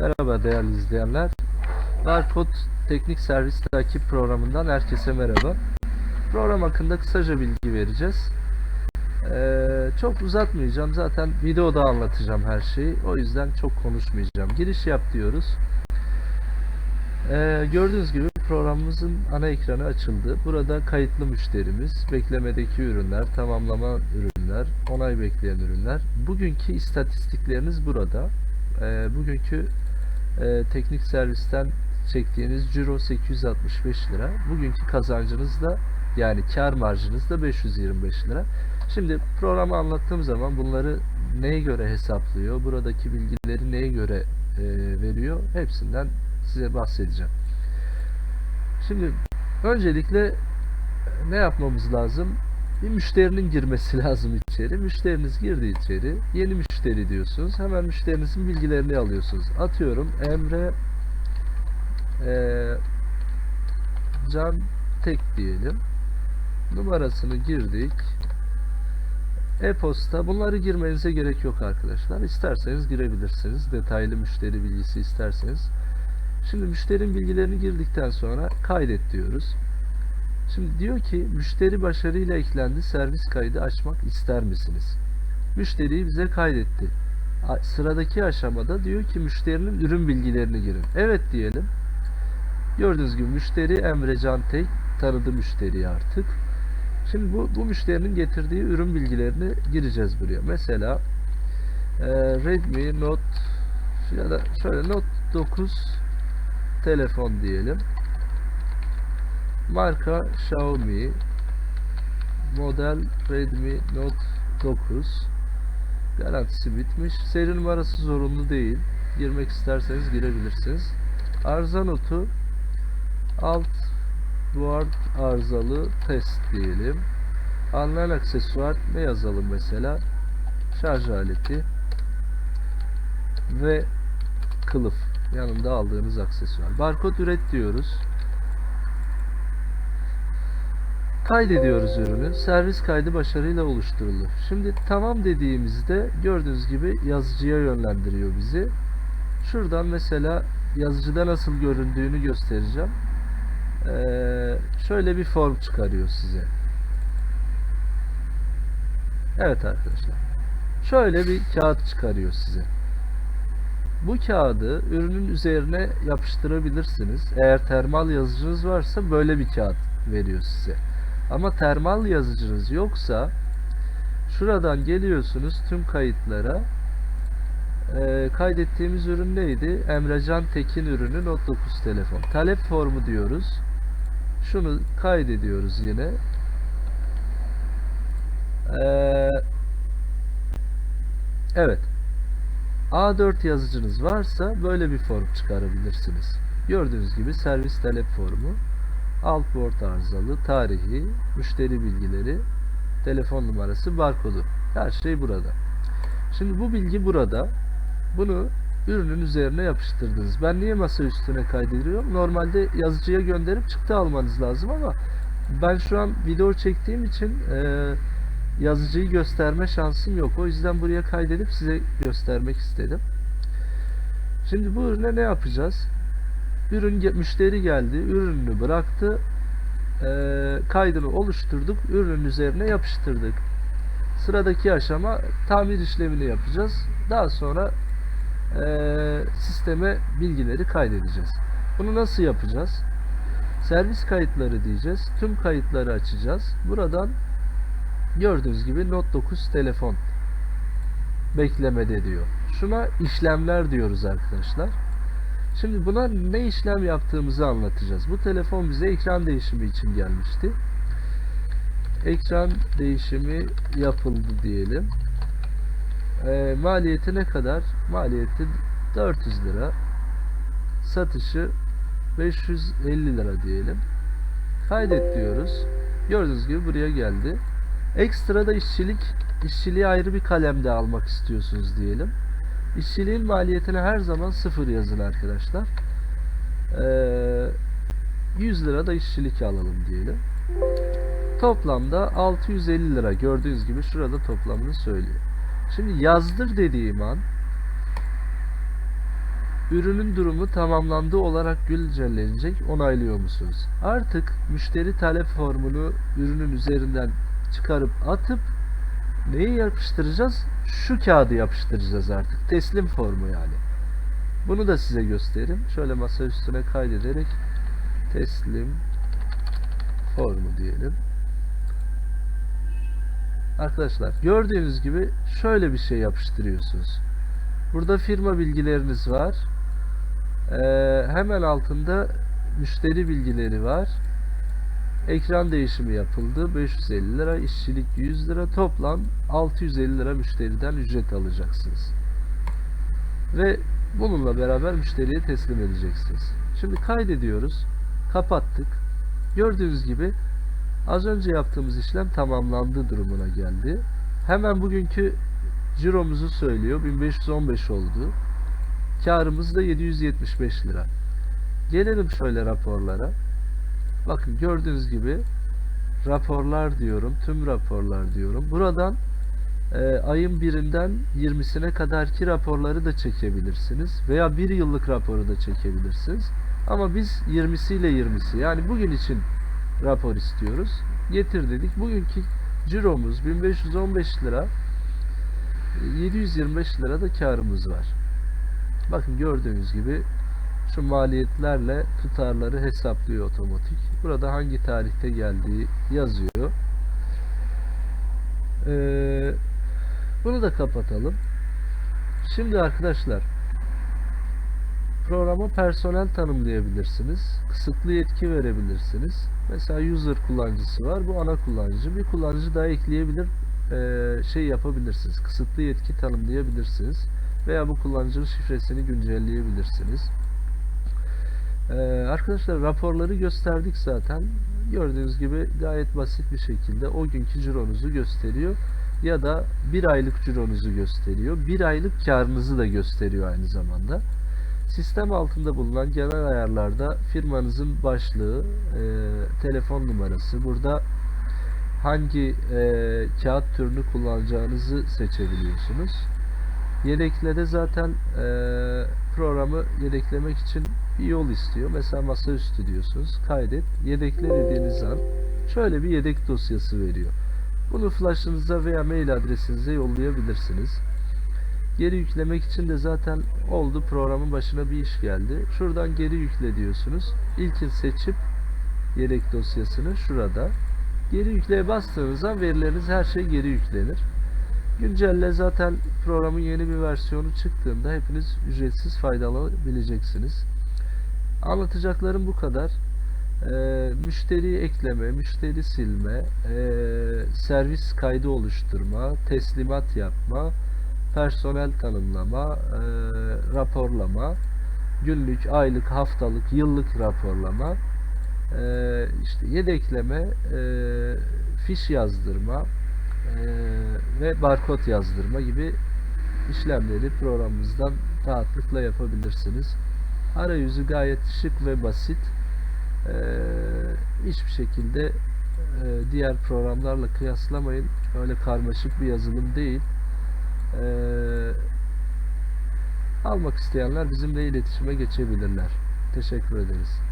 Merhaba değerli izleyenler. Barkod Teknik Servis Takip programından herkese merhaba. Program hakkında kısaca bilgi vereceğiz. Ee, çok uzatmayacağım. Zaten videoda anlatacağım her şeyi. O yüzden çok konuşmayacağım. Giriş yap diyoruz. Ee, gördüğünüz gibi programımızın ana ekranı açıldı. Burada kayıtlı müşterimiz, beklemedeki ürünler, tamamlama ürünler, onay bekleyen ürünler. Bugünkü istatistikleriniz burada. Ee, bugünkü e, teknik servisten çektiğiniz ciro 865 lira. Bugünkü kazancınız da yani kar marjınız da 525 lira. Şimdi programı anlattığım zaman bunları neye göre hesaplıyor, buradaki bilgileri neye göre e, veriyor hepsinden size bahsedeceğim. Şimdi öncelikle ne yapmamız lazım? Bir müşterinin girmesi lazım içeri. Müşteriniz girdi içeri. Yeni müşteri diyorsunuz. Hemen müşterinizin bilgilerini alıyorsunuz. Atıyorum Emre eee Can Tek diyelim. Numarasını girdik. E-posta bunları girmenize gerek yok arkadaşlar. İsterseniz girebilirsiniz. Detaylı müşteri bilgisi isterseniz. Şimdi müşterinin bilgilerini girdikten sonra kaydet diyoruz. Şimdi diyor ki müşteri başarıyla eklendi. Servis kaydı açmak ister misiniz? Müşteriyi bize kaydetti. Sıradaki aşamada diyor ki müşterinin ürün bilgilerini girin. Evet diyelim. Gördüğünüz gibi müşteri Emre Can Tek tanıdı müşteriyi artık. Şimdi bu, bu müşterinin getirdiği ürün bilgilerini gireceğiz buraya. Mesela e, Redmi Note ya da şöyle Note 9 telefon diyelim. Marka Xiaomi model Redmi Note 9 garantisi bitmiş. Seri numarası zorunlu değil. Girmek isterseniz girebilirsiniz. Arıza notu alt board arızalı test diyelim. Alınan aksesuar ne yazalım mesela? Şarj aleti ve kılıf yanında aldığınız aksesuar. Barkod üret diyoruz. Kaydediyoruz ürünü. Servis kaydı başarıyla oluşturuldu. Şimdi tamam dediğimizde gördüğünüz gibi yazıcıya yönlendiriyor bizi. Şuradan mesela yazıcıda nasıl göründüğünü göstereceğim. Ee, şöyle bir form çıkarıyor size. Evet arkadaşlar. Şöyle bir kağıt çıkarıyor size. Bu kağıdı ürünün üzerine yapıştırabilirsiniz. Eğer termal yazıcınız varsa böyle bir kağıt veriyor size. Ama termal yazıcınız yoksa şuradan geliyorsunuz tüm kayıtlara. Ee, kaydettiğimiz ürün neydi? Emrecan Tekin ürünü Note 9 telefon. Talep formu diyoruz. Şunu kaydediyoruz yine. Ee, evet. A4 yazıcınız varsa böyle bir form çıkarabilirsiniz. Gördüğünüz gibi servis talep formu, alt board arızalı, tarihi, müşteri bilgileri, telefon numarası, barkodu. Her şey burada. Şimdi bu bilgi burada. Bunu ürünün üzerine yapıştırdınız. Ben niye masa üstüne kaydediyorum? Normalde yazıcıya gönderip çıktı almanız lazım ama ben şu an video çektiğim için e, yazıcıyı gösterme şansım yok. O yüzden buraya kaydedip size göstermek istedim. Şimdi bu ürüne ne yapacağız? Ürün müşteri geldi, ürününü bıraktı, e, kaydını oluşturduk, ürünün üzerine yapıştırdık. Sıradaki aşama tamir işlemini yapacağız. Daha sonra e, sisteme bilgileri kaydedeceğiz. Bunu nasıl yapacağız? Servis kayıtları diyeceğiz. Tüm kayıtları açacağız. Buradan gördüğünüz gibi Note 9 telefon beklemede diyor. Şuna işlemler diyoruz arkadaşlar. Şimdi buna ne işlem yaptığımızı anlatacağız. Bu telefon bize ekran değişimi için gelmişti. Ekran değişimi yapıldı diyelim. E, maliyeti ne kadar? Maliyeti 400 lira. Satışı 550 lira diyelim. Kaydet diyoruz. Gördüğünüz gibi buraya geldi. Ekstra da işçilik, işçiliği ayrı bir kalemde almak istiyorsunuz diyelim. İşçiliğin maliyetine her zaman sıfır yazın arkadaşlar. Ee, 100 lira da işçilik alalım diyelim. Toplamda 650 lira gördüğünüz gibi şurada toplamını söylüyor. Şimdi yazdır dediğim an ürünün durumu tamamlandı olarak güncellenecek onaylıyor musunuz? Artık müşteri talep formunu ürünün üzerinden çıkarıp atıp neyi yapıştıracağız? Şu kağıdı yapıştıracağız artık. Teslim formu yani. Bunu da size göstereyim. Şöyle masa üstüne kaydederek teslim formu diyelim. Arkadaşlar gördüğünüz gibi şöyle bir şey yapıştırıyorsunuz. Burada firma bilgileriniz var. Ee, hemen altında müşteri bilgileri var. Ekran değişimi yapıldı. 550 lira, işçilik 100 lira. Toplam 650 lira müşteriden ücret alacaksınız. Ve bununla beraber müşteriye teslim edeceksiniz. Şimdi kaydediyoruz. Kapattık. Gördüğünüz gibi az önce yaptığımız işlem tamamlandı durumuna geldi. Hemen bugünkü ciromuzu söylüyor. 1515 oldu. Karımız da 775 lira. Gelelim şöyle raporlara. Bakın gördüğünüz gibi raporlar diyorum. Tüm raporlar diyorum. Buradan e, ayın birinden 20'sine kadarki raporları da çekebilirsiniz. Veya bir yıllık raporu da çekebilirsiniz. Ama biz 20'siyle 20'si yani bugün için rapor istiyoruz. Getir dedik. Bugünkü ciromuz 1515 lira. 725 lira da karımız var. Bakın gördüğünüz gibi şu maliyetlerle tutarları hesaplıyor otomatik. Burada hangi tarihte geldiği yazıyor. Ee, bunu da kapatalım. Şimdi arkadaşlar programa personel tanımlayabilirsiniz. Kısıtlı yetki verebilirsiniz. Mesela user kullanıcısı var. Bu ana kullanıcı. Bir kullanıcı daha ekleyebilir. Ee, şey yapabilirsiniz. Kısıtlı yetki tanımlayabilirsiniz. Veya bu kullanıcının şifresini güncelleyebilirsiniz. Ee, arkadaşlar raporları gösterdik zaten. Gördüğünüz gibi gayet basit bir şekilde o günkü cironuzu gösteriyor. Ya da bir aylık cironuzu gösteriyor. Bir aylık karınızı da gösteriyor aynı zamanda. Sistem altında bulunan genel ayarlarda firmanızın başlığı, e, telefon numarası, burada hangi e, kağıt türünü kullanacağınızı seçebiliyorsunuz. Yedeklede zaten e, programı yedeklemek için bir yol istiyor. Mesela masaüstü diyorsunuz. Kaydet. Yedekle dediğiniz an şöyle bir yedek dosyası veriyor. Bunu flash'ınıza veya mail adresinize yollayabilirsiniz. Geri yüklemek için de zaten oldu programın başına bir iş geldi. Şuradan geri yükle diyorsunuz. İlkin seçip yedek dosyasını şurada. Geri yükleye bastığınız an verileriniz her şey geri yüklenir. Güncelle zaten programın yeni bir versiyonu çıktığında hepiniz ücretsiz faydalanabileceksiniz. Anlatacaklarım bu kadar. Ee, müşteri ekleme, müşteri silme, ee, servis kaydı oluşturma, teslimat yapma, personel tanımlama, ee, raporlama, günlük, aylık, haftalık, yıllık raporlama, ee, işte yedekleme, ee, fiş yazdırma ve barkod yazdırma gibi işlemleri programımızdan rahatlıkla yapabilirsiniz. Arayüzü gayet şık ve basit. Ee, hiçbir şekilde e, diğer programlarla kıyaslamayın. Öyle karmaşık bir yazılım değil. Ee, almak isteyenler bizimle iletişime geçebilirler. Teşekkür ederiz.